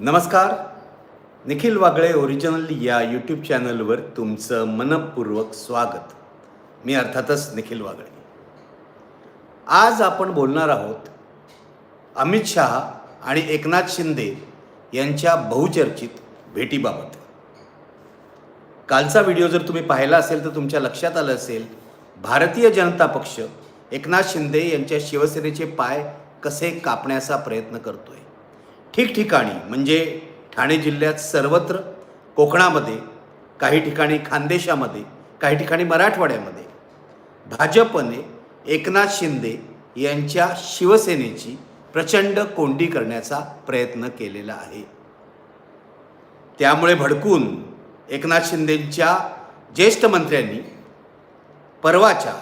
नमस्कार. निखिल वागळे ओरिजिनल या यूट्यूब चॅनलवर तुमचं मनपूर्वक स्वागत. मी अर्थातच निखिल वागळे. आज आपण बोलणार आहोत अमित शहा आणि एकनाथ शिंदे यांच्या बहुचर्चित भेटीबाबत. कालचा व्हिडिओ जर तुम्ही पाहिला असेल तर तुमच्या लक्षात आलं असेल भारतीय जनता पक्ष एकनाथ शिंदे यांच्या शिवसेनेचे पाय कसे कापण्याचा प्रयत्न करतोय. ठिकठिकाणी म्हणजे ठाणे जिल्ह्यात सर्वत्र कोकणामध्ये काही ठिकाणी खानदेशामध्ये काही ठिकाणी मराठवाड्यामध्ये भाजपने एकनाथ शिंदे यांच्या शिवसेनेची प्रचंड कोंडी करण्याचा प्रयत्न केलेला आहे. त्यामुळे भडकून एकनाथ शिंदेंच्या ज्येष्ठ मंत्र्यांनी परवाच्या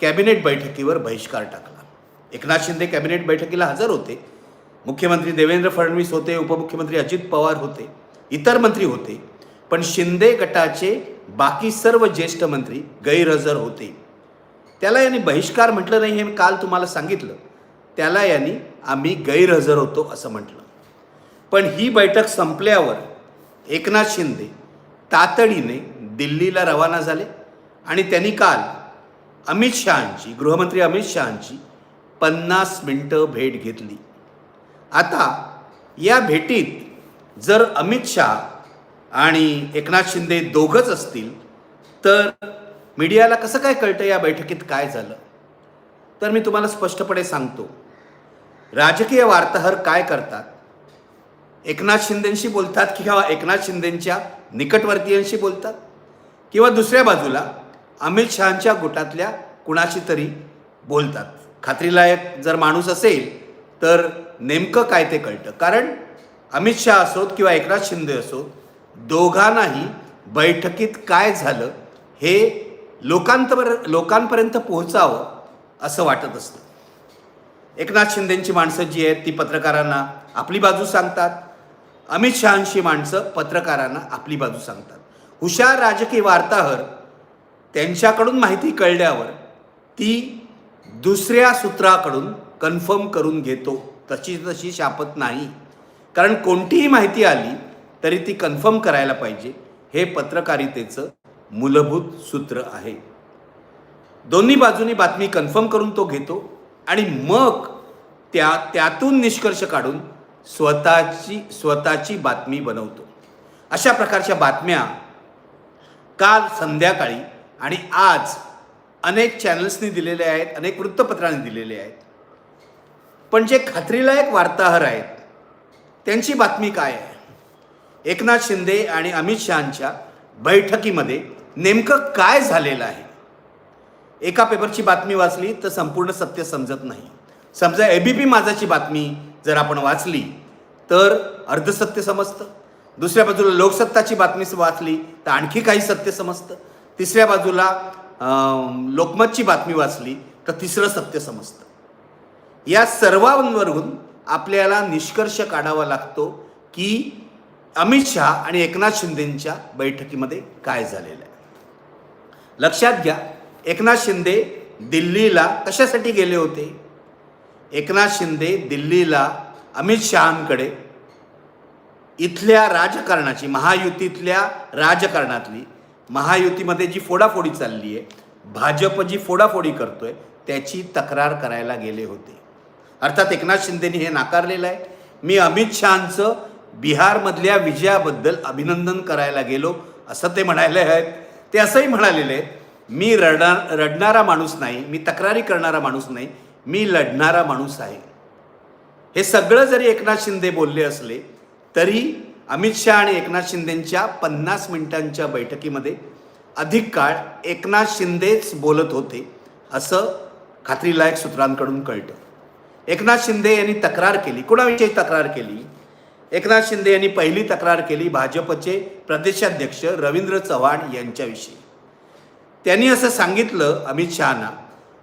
कॅबिनेट बैठकीवर बहिष्कार टाकला. एकनाथ शिंदे कॅबिनेट बैठकीला हजर होते. मुख्यमंत्री देवेंद्र फडणवीस होते उपमुख्यमंत्री अजित पवार होते इतर मंत्री होते पण शिंदे गटाचे बाकी सर्व ज्येष्ठ मंत्री गैरहजर होते. त्याला यांनी बहिष्कार म्हटलं नाही हे काल तुम्हाला सांगितलं. त्याला यांनी आम्ही गैरहजर होतो असं म्हटलं. पण ही बैठक संपल्यावर एकनाथ शिंदे तातडीने दिल्लीला रवाना झाले आणि त्यांनी काल अमित शहांची गृहमंत्री अमित शहांची पन्नास मिनटं भेट घेतली. आता या भेटीत जर अमित शहा आणि एकनाथ शिंदे दोघंच असतील तर मीडियाला कसं काय कळतं या बैठकीत काय झालं? तर मी तुम्हाला स्पष्टपणे सांगतो. राजकीय वार्ताहर काय करतात? एकनाथ शिंदेंशी बोलतात किंवा एकनाथ शिंदेंच्या निकटवर्तीयांशी बोलतात? किंवा दुसऱ्या बाजूला अमित शहांच्या गुटातल्या कुणाशी तरी बोलतात? खात्रीलायक जर माणूस असेल तर नेमकं काय ते कळतं? कारण अमित शहा असोत किंवा एकनाथ शिंदे असोत दोघांनाही बैठकीत काय झालं हे लोकांतपर लोकांपर्यंत पोहोचावं असं वाटत असतं. एकनाथ शिंदेंची माणसं जी आहेत ती पत्रकारांना आपली बाजू सांगतात. अमित शहांची माणसं पत्रकारांना आपली बाजू सांगतात. हुशार राजकीय वार्ताहर त्यांच्याकडून माहिती कळल्यावर ती दुसऱ्या सूत्राकडून कन्फर्म करून घेतो. तशी तशी शापत नाही. कारण कोणतीही माहिती आली तरी ती कन्फर्म करायला पाहिजे. हे पत्रकारितेचं मूलभूत सूत्र आहे. दोन्ही बाजूनी बातमी कन्फर्म करून तो घेतो आणि मग त्या त्यातून निष्कर्ष काढून स्वतःची स्वतःची बातमी बनवतो. अशा प्रकारच्या बातम्या काल संध्याकाळी आणि आज अनेक चॅनल्सनी दिलेले आहेत अनेक वृत्तपत्रांनी दिलेले आहेत. पण जे खात्रीलायक वार्ताहर आहेत त्यांची बातमी काय आहे? एकनाथ शिंदे आणि अमित शहांच्या बैठकीमध्ये नेमकं काय झालेलं आहे? एका पेपरची बातमी वाचली तर संपूर्ण सत्य समजत नाही. समजा ए बी पी माझाची बातमी जर आपण वाचली तर अर्धसत्य समजतं. दुसऱ्या बाजूला लोकसत्ताची बातमी वाचली तर आणखी काही सत्य समजतं. तिसऱ्या बाजूला लोकमतची बातमी वाचली तर तिसरं सत्य समजतं. या सर्वांवरून आपल्याला निष्कर्ष काढावा लागतो की अमित शहा आणि एकनाथ शिंदेंच्या बैठकीमध्ये काय झालेलं आहे. लक्षात घ्या एकनाथ शिंदे दिल्लीला कशासाठी गेले होते? एकनाथ शिंदे दिल्लीला अमित शहांकडे इथल्या राजकारणाची महायुतीतल्या राजकारणातली महायुतीमध्ये जी फोडाफोडी चालली आहे भाजप जी फोडाफोडी करतोय त्याची तक्रार करायला गेले होते. अर्थात एकनाथ शिंदेनी हे नाकारलेलं आहे. मी अमित शहांचं बिहारमधल्या विजयाबद्दल अभिनंदन करायला गेलो असं ते म्हणाले आहेत. ते असंही म्हणालेले आहेत मी रडणार रडणारा माणूस नाही मी तक्रारी करणारा माणूस नाही मी लढणारा माणूस आहे. हे सगळं जरी एकनाथ शिंदे बोलले असले तरी अमित शहा आणि एकनाथ शिंदेंच्या पन्नास मिनिटांच्या बैठकीमध्ये अधिक काळ एकनाथ शिंदेच बोलत होते असं खात्रीलायक सूत्रांकडून कळतं. एकनाथ शिंदे यांनी तक्रार केली. कुणाविषयी तक्रार केली? एकनाथ शिंदे यांनी पहिली तक्रार केली भाजपचे प्रदेशाध्यक्ष रवींद्र चव्हाण यांच्याविषयी. त्यांनी असं सांगितलं अमित शहाना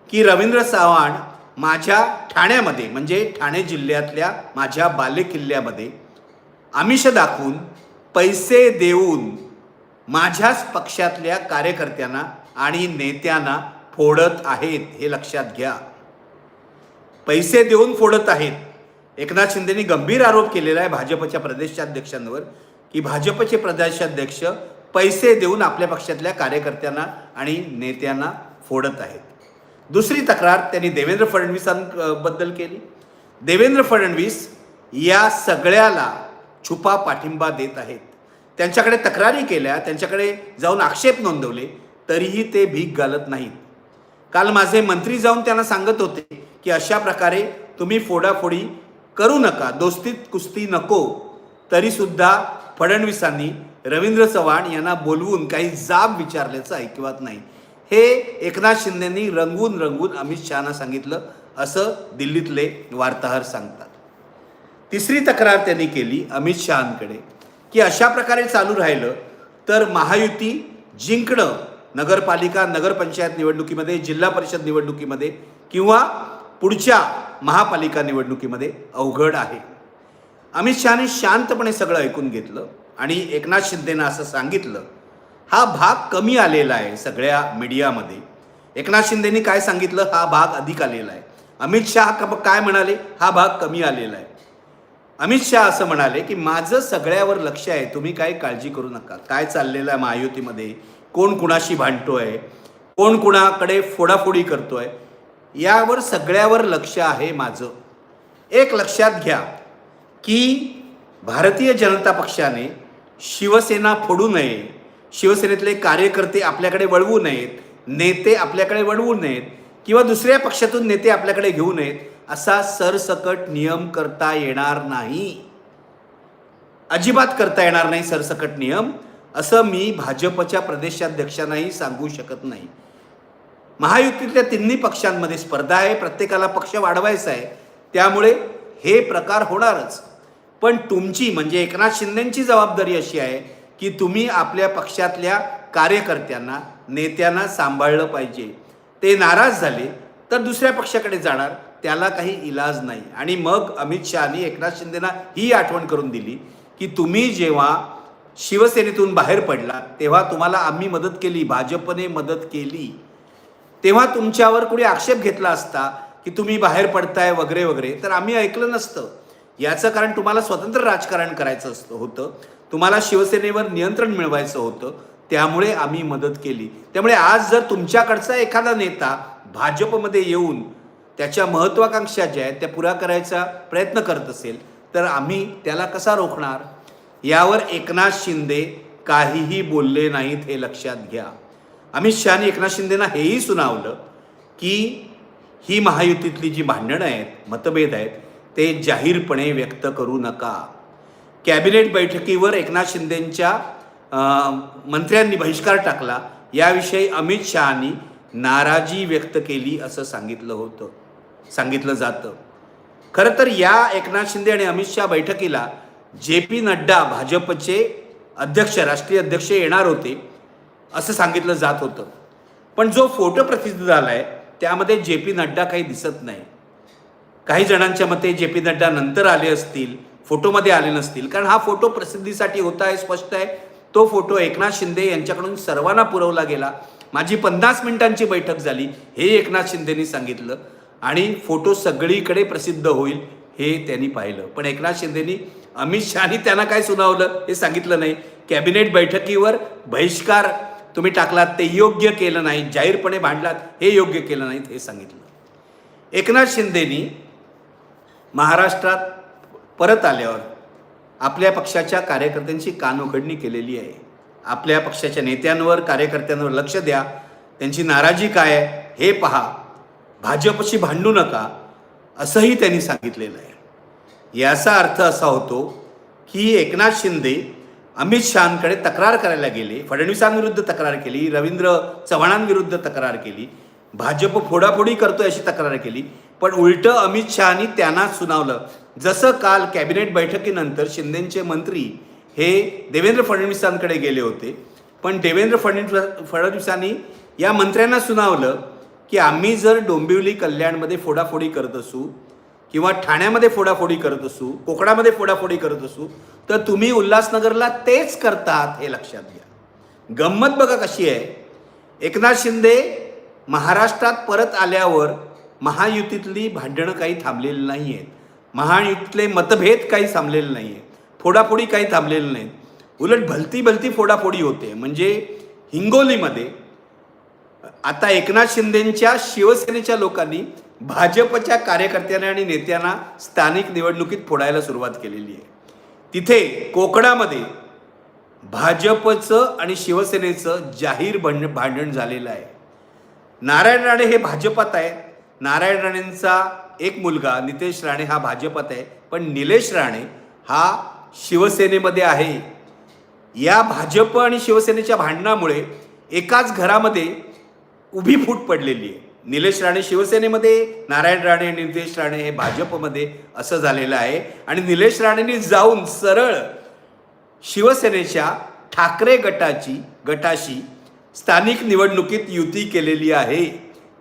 की रवींद्र चव्हाण माझ्या ठाण्यामध्ये म्हणजे ठाणे जिल्ह्यातल्या माझ्या बालेकिल्ल्यामध्ये आमिष दाखवून पैसे देऊन माझ्याच पक्षातल्या कार्यकर्त्यांना आणि नेत्यांना फोडत आहेत हे लक्षात घ्या. पैसे देऊन फोडत आहेत. एकनाथ शिंदेनी गंभीर आरोप केलेला आहे भाजपच्या प्रदेशाध्यक्षांवर की भाजपचे प्रदेशाध्यक्ष पैसे देऊन आपल्या पक्षातल्या कार्यकर्त्यांना आणि नेत्यांना फोडत आहेत. दुसरी तक्रार त्यांनी देवेंद्र फडणवीसांबद्दल केली. देवेंद्र फडणवीस या सगळ्याला छुपा पाठिंबा देत आहेत. त्यांच्याकडे तक्रारी केल्या त्यांच्याकडे जाऊन आक्षेप नोंदवले तरीही ते भीक घालत नाहीत. काल माझे मंत्री जाऊन त्यांना सांगत होते की अशा प्रकारे तुम्ही फोडाफोडी करू नका दोस्तीत कुस्ती नको. तरीसुद्धा फडणवीसांनी रवींद्र चव्हाण यांना बोलवून काही जाब विचारल्याचं ऐकवत नाही. हे एकनाथ शिंदेंनी रंगवून रंगवून अमित शहाना सांगितलं असं दिल्लीतले वार्ताहर सांगतात. तिसरी तक्रार त्यांनी केली अमित शहांकडे की अशा प्रकारे चालू राहिलं तर महायुती जिंकणं नगरपालिका नगरपंचायत निवडणुकीमध्ये जिल्हा परिषद निवडणुकीमध्ये किंवा पुढच्या महापालिका निवडणुकीमध्ये अवघड आहे. अमित शहाने शांतपणे सगळं ऐकून घेतलं आणि एकनाथ शिंदेनं असं सांगितलं हा भाग कमी आलेला आहे सगळ्या मीडियामध्ये. एकनाथ शिंदेनी काय सांगितलं? हा भाग अधिक आलेला आहे. अमित शहा काय म्हणाले? हा भाग कमी आलेला आहे. अमित शहा असं म्हणाले की माझं सगळ्यावर लक्ष आहे तुम्ही काय काळजी करू नका. काय चाललेलं आहे महायुतीमध्ये? कोण कुणाशी भांडतोय? कोण कुणाकडे फोडाफोडी करतोय? यावर सगळ्यावर लक्ष आहे माझं. एक लक्षात घ्या की भारतीय जनता पक्षाने शिवसेना फोडू नये शिवसेनेतले कार्यकर्ते आपल्याकडे वळवू नयेत नेते आपल्याकडे वळवू नयेत किंवा दुसऱ्या पक्षातून नेते आपल्याकडे घेऊ नयेत असा सरसकट नियम करता येणार नाही. अजिबात करता येणार नाही सरसकट नियम असं मी भाजपच्या प्रदेशाध्यक्षांनाही सांगू शकत नाही. महायुतीतल्या तिन्ही पक्षांमध्ये स्पर्धा आहे प्रत्येकाला पक्ष वाढवायचा आहे. त्यामुळे हे प्रकार होणारच. पण तुमची म्हणजे एकनाथ शिंदेंची जबाबदारी अशी आहे की तुम्ही आपल्या पक्षातल्या कार्यकर्त्यांना नेत्यांना सांभाळलं पाहिजे. ते नाराज झाले तर दुसऱ्या पक्षाकडे जाणार त्याला काही इलाज नाही. आणि मग अमित शहानी एकनाथ शिंदेना ही आठवण करून दिली की तुम्ही जेव्हा शिवसेनेतून बाहेर पडला तेव्हा तुम्हाला आम्ही मदत केली भाजपने मदत केली. तेव्हा तुमच्यावर कुणी आक्षेप घेतला असता की तुम्ही बाहेर पडताय वगैरे वगैरे तर आम्ही ऐकलं नसतं. याचं कारण तुम्हाला स्वतंत्र राजकारण करायचं असतं होतं. तुम्हाला शिवसेनेवर नियंत्रण मिळवायचं होतं. त्यामुळे आम्ही मदत केली. त्यामुळे आज जर तुमच्याकडचा एखादा नेता भाजपमध्ये येऊन त्याच्या महत्त्वाकांक्षा ज्या आहेत त्या पुरा करायचा प्रयत्न करत असेल तर आम्ही त्याला कसा रोखणार? यावर एकनाथ शिंदे काहीही बोलले नाहीत हे लक्षात घ्या. अमित शहाने एकनाथ शिंदेना हेही सुनावलं की ही महायुतीतली जी भांडणं आहेत मतभेद आहेत ते जाहीरपणे व्यक्त करू नका. कॅबिनेट बैठकीवर एकनाथ शिंदेंच्या मंत्र्यांनी बहिष्कार टाकला. याविषयी अमित शहानी नाराजी व्यक्त केली असं सांगितलं होतं सांगितलं जातं. खरं तर या एकनाथ शिंदे आणि अमित शहा बैठकीला जे पी नड्डा भाजपचे अध्यक्ष राष्ट्रीय अध्यक्ष येणार होते असं सांगितलं जात होतं. पण जो फोटो प्रसिद्ध झाला आहे त्यामध्ये जे पी नड्डा काही दिसत नाही. काही जणांच्या मते जे पी नड्डा नंतर आले असतील फोटोमध्ये आले नसतील. कारण हा फोटो प्रसिद्धीसाठी होता आहे स्पष्ट आहे. तो फोटो एकनाथ शिंदे यांच्याकडून सर्वांना पुरवला गेला. माझी पन्नास मिनिटांची बैठक झाली हे एकनाथ शिंदेनी सांगितलं. आणि फोटो सगळीकडे प्रसिद्ध होईल हे त्यांनी पाहिलं. पण एकनाथ शिंदेनी अमित शहानी त्यांना काय सुनावलं हे सांगितलं नाही. कॅबिनेट बैठकीवर बहिष्कार तुम्ही टाकलात ते योग्य केलं नाही जाहीरपणे भांडलात हे योग्य केलं नाहीत हे सांगितलं. एकनाथ शिंदेनी महाराष्ट्रात परत आल्यावर आपल्या पक्षाच्या कार्यकर्त्यांची कानउघडणी केलेली आहे. आपल्या पक्षाच्या नेत्यांवर कार्यकर्त्यांवर लक्ष द्या. त्यांची नाराजी काय आहे हे पहा. भाजपशी भांडू नका असंही त्यांनी सांगितलेलं आहे. याचा अर्थ असा होतो की एकनाथ शिंदे अमित शहांकडे तक्रार करायला गेले फडणवीसांविरुद्ध तक्रार केली रवींद्र चव्हाणांविरुद्ध तक्रार केली भाजप फोडाफोडी करतोय अशी तक्रार केली पण उलटं अमित शहानी त्यांना सुनावलं. जसं काल कॅबिनेट बैठकीनंतर शिंदेचे मंत्री हे देवेंद्र फडणवीसांकडे गेले होते पण देवेंद्र फडणवीस फडणवीसांनी या मंत्र्यांना सुनावलं की आम्ही जर डोंबिवली कल्याणमध्ये फोडाफोडी करत असू किंवा ठाण्यामध्ये फोडाफोडी करत असू कोकणामध्ये फोडाफोडी करत असू तर तुम्ही उल्हासनगरला तेच करतात हे लक्षात घ्या. गंमत बघा कशी आहे. एकनाथ शिंदे महाराष्ट्रात परत आल्यावर महायुतीतली भांडणं काही थांबलेली नाही आहेत महायुतीतले मतभेद काही थांबलेले नाही आहेत फोडाफोडी काही थांबलेले नाहीत. उलट भलती भलती फोडाफोडी होते. म्हणजे हिंगोलीमध्ये आता एकनाथ शिंदेंच्या शिवसेनेच्या लोकांनी भाजपच्या कार्यकर्त्यांना आणि नेत्यांना स्थानिक निवडणुकीत फोडायला सुरुवात केलेली आहे. तिथे कोकणामध्ये भाजपचं आणि शिवसेनेचं जाहीर भांड भांडण झालेलं आहे. नारायण राणे हे भाजपात आहे नारायण राणेंचा एक मुलगा नितेश राणे हा भाजपात आहे. पण निलेश राणे हा शिवसेनेमध्ये आहे. या भाजप आणि शिवसेनेच्या भांडणामुळे एकाच घरामध्ये उभी फूट पडलेली आहे. निलेश राणे शिवसेनेमध्ये नारायण राणे आणि नितेश राणे हे भाजपमध्ये असं झालेलं आहे. आणि निलेश राणेंनी जाऊन सरळ शिवसेनेच्या ठाकरे गटाची गटाशी स्थानिक निवडणुकीत युती केलेली आहे.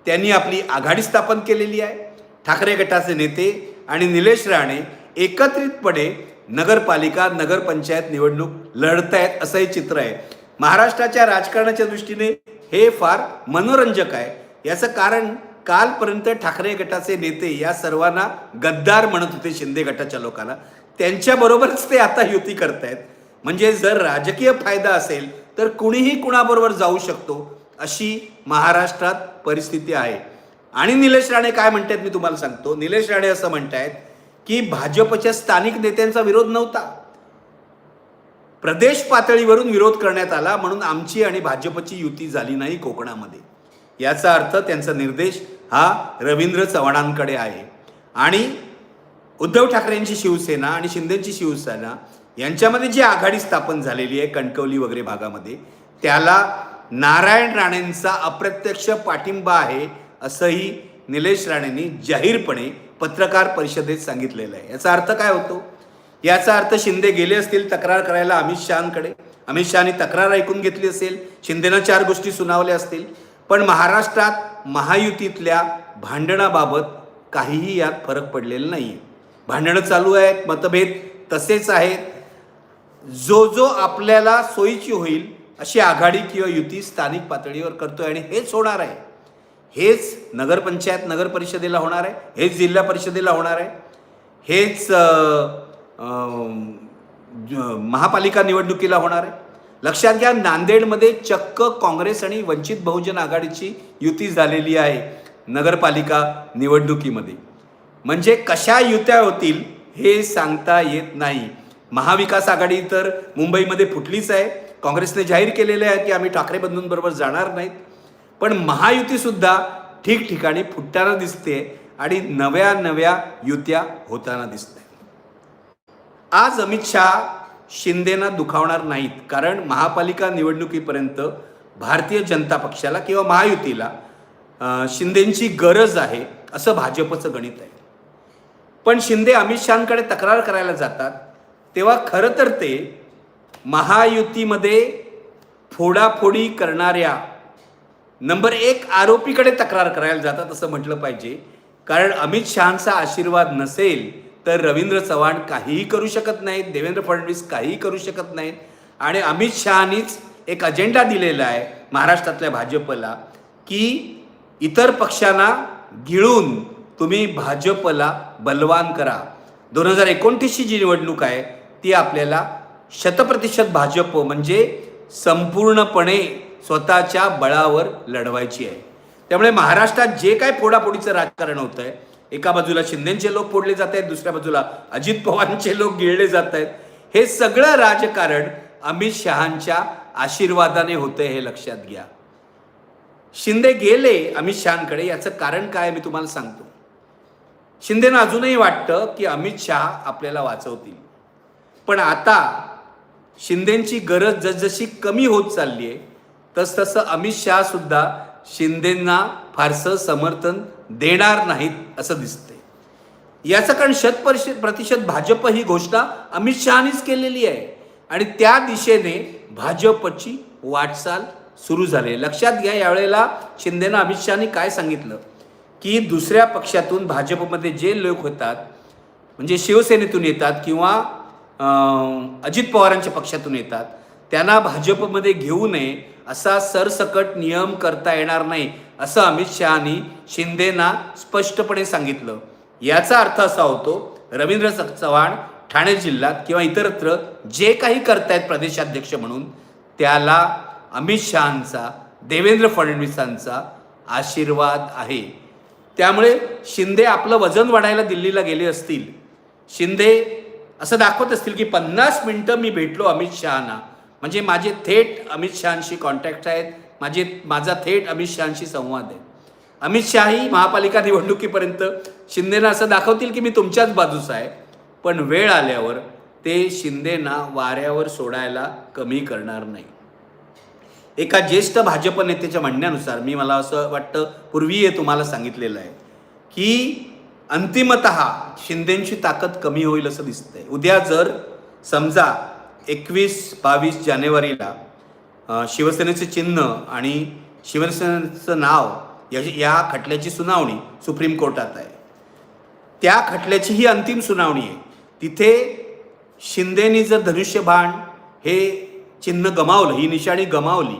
त्यांनी आपली आघाडी स्थापन केलेली आहे. ठाकरे गटाचे नेते आणि निलेश राणे एकत्रितपणे नगरपालिका नगरपंचायत निवडणूक लढतायत असं हे चित्र आहे. महाराष्ट्राच्या राजकारणाच्या दृष्टीने हे फार मनोरंजक आहे. याचं कारण कालपर्यंत ठाकरे गटाचे नेते या सर्वांना गद्दार म्हणत होते शिंदे गटाच्या लोकांना. त्यांच्याबरोबरच ते आता युती करतायत. म्हणजे जर राजकीय फायदा असेल तर कुणीही कुणाबरोबर जाऊ शकतो अशी महाराष्ट्रात परिस्थिती आहे. आणि निलेश राणे काय म्हणतात मी तुम्हाला सांगतो. निलेश राणे असं म्हणतायत की भाजपच्या स्थानिक नेत्यांचा विरोध नव्हता. प्रदेश पातळीवरून विरोध करण्यात आला म्हणून आमची आणि भाजपची युती झाली नाही कोकणामध्ये. याचा अर्थ त्यांचा निर्देश हा रवींद्र चव्हाणांकडे आहे. आणि उद्धव ठाकरेंची शिवसेना आणि शिंदेची शिवसेना यांच्यामध्ये जी आघाडी स्थापन झालेली आहे कणकवली वगैरे भागामध्ये त्याला नारायण राणेंचा अप्रत्यक्ष पाठिंबा आहे असंही निलेश राणेंनी जाहीरपणे पत्रकार परिषदेत सांगितलेलं आहे. याचा अर्थ काय होतो? याचा अर्थ शिंदे गेले असतील तक्रार करायला अमित शहांकडे. अमित शहानी तक्रार ऐकून घेतली असेल शिंदेनं चार गोष्टी सुनावल्या असतील. पण महाराष्ट्रात महायुतीतल्या भांडणाबाबत काहीही यात फरक पडलेला नाही आहे भांडणं चालू आहेत मतभेद तसेच आहेत. जो जो आपल्याला सोयीची होईल अशी आघाडी किंवा युती स्थानिक पातळीवर करतोय आणि हेच होणार आहे. हेच नगरपंचायत नगर परिषदेला होणार आहे हेच जिल्हा परिषदेला होणार आहे. हेच ज- महापालिका निवडणुकीला होणार आहे. लक्षात घ्या नांदेडमध्ये चक्क काँग्रेस आणि वंचित बहुजन आघाडीची युती झालेली आहे नगरपालिका निवडणुकीमध्ये. म्हणजे कशा युत्या होतील हे सांगता येत नाही. महाविकास आघाडी तर मुंबईमध्ये फुटलीच आहे. काँग्रेसने जाहीर केलेले आहे की आम्ही ठाकरे बंधूंबरोबर जाणार नाहीत. पण महायुतीसुद्धा ठिकठिकाणी फुटताना दिसते आणि नव्या नव्या युत्या होताना दिसते. आज अमित शहा शिंदेना दुखावणार नाहीत. कारण महापालिका निवडणुकीपर्यंत भारतीय जनता पक्षाला किंवा महायुतीला शिंदेंची शिंदेची गरज आहे असं भाजपचं गणित आहे. पण शिंदे अमित शहांकडे तक्रार करायला जातात तेव्हा खरं तर ते महायुतीमध्ये फोडाफोडी करणाऱ्या नंबर एक आरोपीकडे तक्रार करायला जातात असं म्हटलं पाहिजे. कारण अमित शहांचा आशीर्वाद नसेल तर रवींद्र चव्हाण काहीही करू शकत नाहीत देवेंद्र फडणवीस काहीही करू शकत नाहीत. आणि अमित शहानीच एक अजेंडा दिलेला आहे महाराष्ट्रातल्या भाजपला की इतर पक्षांना गिळून तुम्ही भाजपला बलवान करा. दोन हजार एकोणतीसची जी निवडणूक आहे ती आपल्याला शतप्रतिशत भाजप म्हणजे संपूर्णपणे स्वतःच्या बळावर लढवायची आहे. त्यामुळे महाराष्ट्रात जे काय फोडाफोडीचं राजकारण होतं आहे एका बाजूला शिंदेचे लोक फोडले जात आहेत दुसऱ्या बाजूला अजित पवारांचे लोक गिळले जात आहेत. हे सगळं राजकारण अमित शहांच्या आशीर्वादाने होतंय हे लक्षात घ्या. शिंदे गेले अमित शहांकडे याचं कारण काय मी तुम्हाला सांगतो. शिंदेना अजूनही वाटतं की अमित शहा आपल्याला वाचवतील. पण आता शिंदेची गरज जसजशी कमी होत चालली आहे तसतसं अमित शहा सुद्धा शिंदेंना फारसं समर्थन देणार नाहीत असं दिसतंय. याचं कारण शत प्रतिशत भाजप ही घोषणा अमित शहानीच केलेली आहे. आणि त्या दिशेने भाजपची वाटचाल सुरू झाली. आहे. लक्षात घ्या यावेळेला शिंदेनं अमित शहानी काय सांगितलं? की दुसऱ्या पक्षातून भाजपमध्ये जे लोक होतात म्हणजे शिवसेनेतून येतात किंवा अजित पवारांच्या पक्षातून येतात त्यांना भाजपमध्ये घेऊ नये असा सरसकट नियम करता येणार नाही. असं अमित शहानी शिंदेना स्पष्टपणे सांगितलं. याचा अर्थ असा होतो रवींद्र च- चव्हाण ठाणे जिल्ह्यात किंवा इतरत्र जे काही करतायत प्रदेशाध्यक्ष म्हणून त्याला अमित शहांचा देवेंद्र फडणवीसांचा आशीर्वाद आहे. त्यामुळे शिंदे आपलं वजन वाढायला दिल्लीला गेले असतील. शिंदे असं दाखवत असतील की पन्नास मिनटं मी भेटलो अमित शहाना. म्हणजे माझे थेट अमित शहाशी कॉन्टॅक्ट आहेत. माझी माझा थेट अमित शहाशी संवाद आहे. अमित शहाही महापालिका निवडणुकीपर्यंत शिंदेना असं दाखवतील की मी तुमच्याच बाजूचा आहे. पण वेळ आल्यावर ते शिंदेना वाऱ्यावर सोडायला कमी करणार नाही. एका ज्येष्ठ भाजप नेत्याच्या म्हणण्यानुसार मी मला असं वाटतं पूर्वी हे तुम्हाला सांगितलेलं आहे की अंतिमत शिंदेची ताकद कमी होईल असं दिसतंय. उद्या जर समजा एकवीस बावीस जानेवारीला शिवसेनेचे चिन्ह आणि शिवसेनेचं नाव या या खटल्याची सुनावणी सुप्रीम कोर्टात आहे. त्या खटल्याची ही अंतिम सुनावणी आहे. तिथे शिंदेनी जर धनुष्यबाण हे चिन्ह गमावलं ही निशाणी गमावली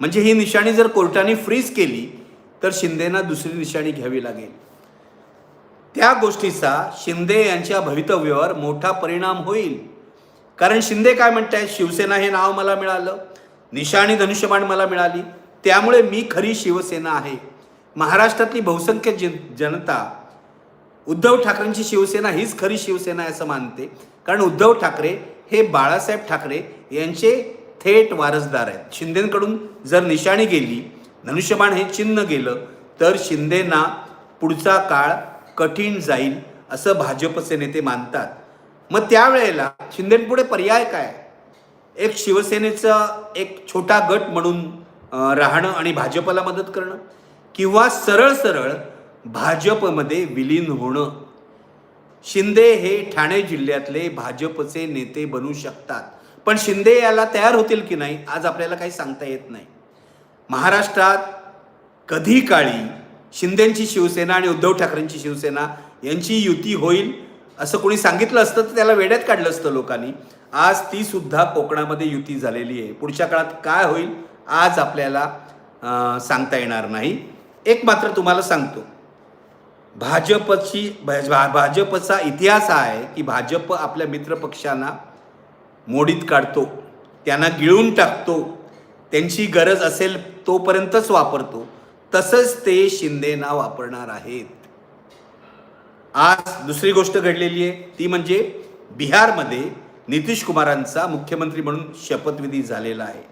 म्हणजे ही निशाणी जर कोर्टाने फ्रीज केली तर शिंदेना दुसरी निशाणी घ्यावी लागेल. त्या गोष्टीचा शिंदे यांच्या भवितव्यावर मोठा परिणाम होईल. कारण शिंदे काय म्हणत आहेत शिवसेना हे नाव मला मिळालं. निशाणी धनुष्यबाण मला मिळाली. त्यामुळे मी खरी शिवसेना आहे. महाराष्ट्रातली बहुसंख्य जन जनता उद्धव ठाकरेंची शिवसेना हीच खरी शिवसेना आहे असं मानते. कारण उद्धव ठाकरे हे बाळासाहेब ठाकरे यांचे थेट वारसदार आहेत. शिंदेकडून जर निशाणी गेली धनुष्यबाण हे चिन्ह गेलं तर शिंदेना पुढचा काळ कठीण जाईल असं भाजपचे नेते मानतात. मग त्यावेळेला शिंदेपुढे पर्याय काय? एक शिवसेनेचा एक छोटा गट म्हणून राहणं आणि भाजपला मदत करणं किंवा सरळ सरळ भाजपमध्ये विलीन होणं. शिंदे हे ठाणे जिल्ह्यातले भाजपचे नेते बनू शकतात. पण शिंदे याला तयार होतील की नाही आज आपल्याला काही सांगता येत नाही. महाराष्ट्रात कधी काळी शिंदेची शिवसेना आणि उद्धव ठाकरेंची शिवसेना यांची युती होईल असं कोणी सांगितलं असतं तर त्याला वेड्यात काढलं असतं लोकांनी. आज ती सुद्धा कोकणामध्ये युती झालेली आहे. पुढच्या काळात काय होईल आज आपल्याला सांगता येणार नाही. एक मात्र तुम्हाला सांगतो. भाजपची भाजपचा इतिहास हा आहे की भाजप आपल्या मित्रपक्षांना मोडीत काढतो. त्यांना गिळून टाकतो. त्यांची गरज असेल तोपर्यंतच वापरतो. तसंच ते शिंदेना वापरणार आहेत. आज दुसरी गोष्ट घडलेली आहे. ती म्हणजे बिहारमध्ये नितीश कुमारांचा मुख्यमंत्री म्हणून शपथविधी झालेला आहे.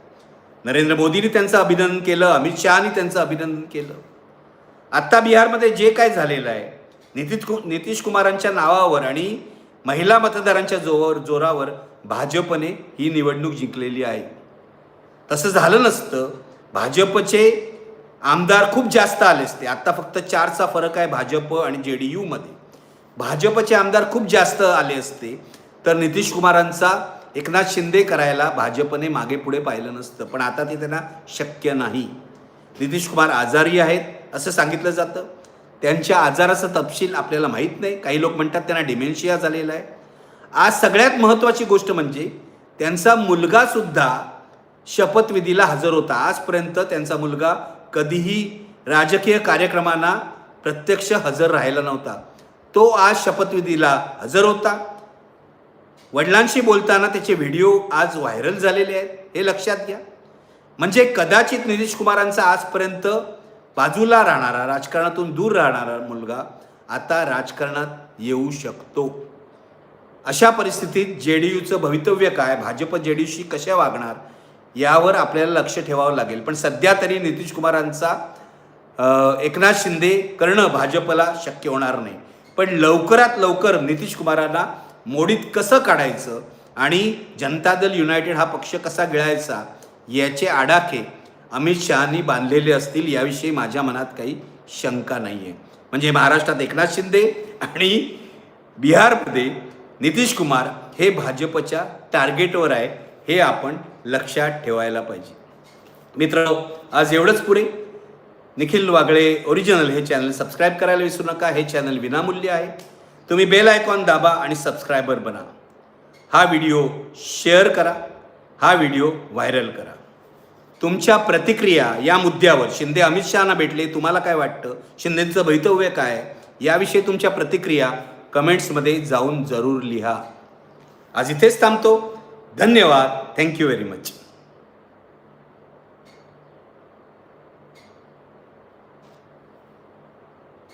नरेंद्र मोदींनी त्यांचं अभिनंदन केलं अमित शहानी त्यांचं अभिनंदन केलं. आत्ता बिहारमध्ये जे काय झालेलं आहे नितीश कु नितीश कुमारांच्या नावावर आणि महिला मतदारांच्या जोवर जोरावर भाजपने ही निवडणूक जिंकलेली आहे. तसं झालं नसतं. भाजपचे आमदार खूप जास्त आले असते. आत्ता फक्त चारचा फरक आहे भाजप आणि जे डी यूमध्ये भाजपचे आमदार खूप जास्त आले असते. तर नितीश कुमारांचा एकनाथ शिंदे करायला भाजपने मागे पुढे पाहिलं नसतं. पण आता ते त्यांना शक्य नाही. नितीश कुमार आजारी आहेत असं सांगितलं जातं. त्यांच्या आजाराचा तपशील आपल्याला माहीत नाही. काही लोक म्हणतात त्यांना डिमेन्शिया झालेला आहे. आज सगळ्यात महत्त्वाची गोष्ट म्हणजे त्यांचा मुलगासुद्धा शपथविधीला हजर होता. आजपर्यंत त्यांचा मुलगा कधीही राजकीय कार्यक्रमांना प्रत्यक्ष हजर राहिला नव्हता. तो आज शपथविधीला हजर होता. वडिलांशी बोलताना त्याचे व्हिडिओ आज व्हायरल झालेले आहेत. हे लक्षात घ्या. म्हणजे कदाचित नितीश कुमारांचा आजपर्यंत बाजूला राहणारा राजकारणातून दूर राहणारा मुलगा आता राजकारणात येऊ शकतो. अशा परिस्थितीत जे डी यूचं भवितव्य काय? भाजप जे डी यूशी कशा वागणार? यावर आपल्याला लक्ष ठेवावं लागेल. पण सध्या तरी नितीश कुमारांचा एकनाथ शिंदे करणं भाजपला शक्य होणार नाही. पण लवकरात लवकर नितीश कुमारांना मोडीत कसं काढायचं आणि जनता दल युनायटेड हा पक्ष कसा गिळायचा याचे आडाखे अमित शहानी बांधलेले असतील याविषयी माझ्या मनात काही शंका नाही आहे म्हणजे महाराष्ट्रात एकनाथ शिंदे आणि बिहारमध्ये नितीश कुमार हे भाजपच्या टार्गेटवर आहे हे आपण लक्षात ठेवायला पाहिजे. मित्र आज एवढंच पुरे निखिल वागळे ओरिजिनल हे चॅनल सबस्क्राईब करायला विसरू नका. हे चॅनल विनामूल्य आहे. तुम्ही बेल आयकॉन दाबा आणि सबस्क्रायबर बना. हा व्हिडिओ शेअर करा. हा व्हिडिओ व्हायरल करा. तुमच्या प्रतिक्रिया या मुद्द्यावर शिंदे अमित शहाना भेटले तुम्हाला काय वाटतं? शिंदेचं भवितव्य काय याविषयी तुमच्या प्रतिक्रिया कमेंट्समध्ये जाऊन जरूर लिहा. आज इथेच थांबतो. धन्यवाद. Thank you very much